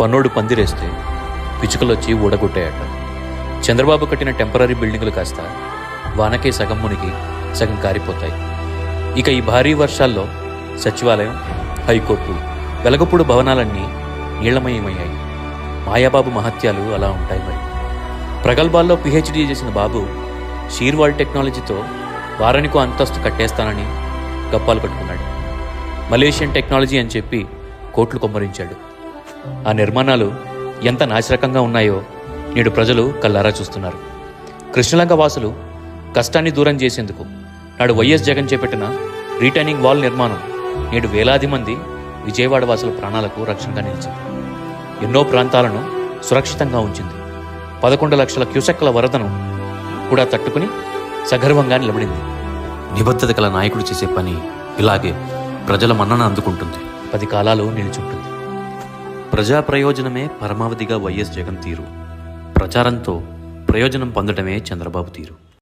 పన్నోడు పందిరేస్తే పిచ్చుకలొచ్చి ఊడగొట్టాయట. చంద్రబాబు కట్టిన టెంపరీ బిల్డింగులు కాస్త వానకే సగం మునిగి సగం కారిపోతాయి. ఇక ఈ భారీ వర్షాల్లో సచివాలయం హైకోర్టు వెలగపూడు భవనాలన్నీ నీళ్ళమయమయ్యాయి. మాయాబాబు మహత్యాలు అలా ఉంటాయి మరి. ప్రగల్భాల్లో పిహెచ్డీ చేసిన బాబు షీర్వాల్ టెక్నాలజీతో వారానికో అంతస్తు కట్టేస్తానని గప్పాలు కట్టుకున్నాడు మలేషియన్ టెక్నాలజీ అని చెప్పి కోట్లు కొమ్మరించాడు. ఆ నిర్మాణాలు ఎంత నాశరకంగా ఉన్నాయో నేడు ప్రజలు కల్లారా చూస్తున్నారు. కృష్ణలంక వాసులు కష్టాన్ని దూరం చేసేందుకు నాడు వైఎస్ జగన్ చేపట్టిన రిటైనింగ్ వాల్ నిర్మాణం నేడు వేలాది మంది విజయవాడ వాసుల ప్రాణాలకు రక్షణగా నిలిచింది. ఎన్నో ప్రాంతాలను సురక్షితంగా ఉంచింది. పదకొండు లక్షల క్యూసెక్ల వరదను కూడా తట్టుకుని సగర్వంగా నిలబడింది. నిబద్ధత గల నాయకుడు చేసే పని ఇలాగే ప్రజల మన్నన అందుకుంటుంది. పది కాలాలు నిలుచుంటుంది. ప్రజా ప్రయోజనమే పరమావధిగా వైఎస్ జగన్ తీరు. ప్రచారంతో ప్రయోజనం పొందడమే చంద్రబాబు తీరు.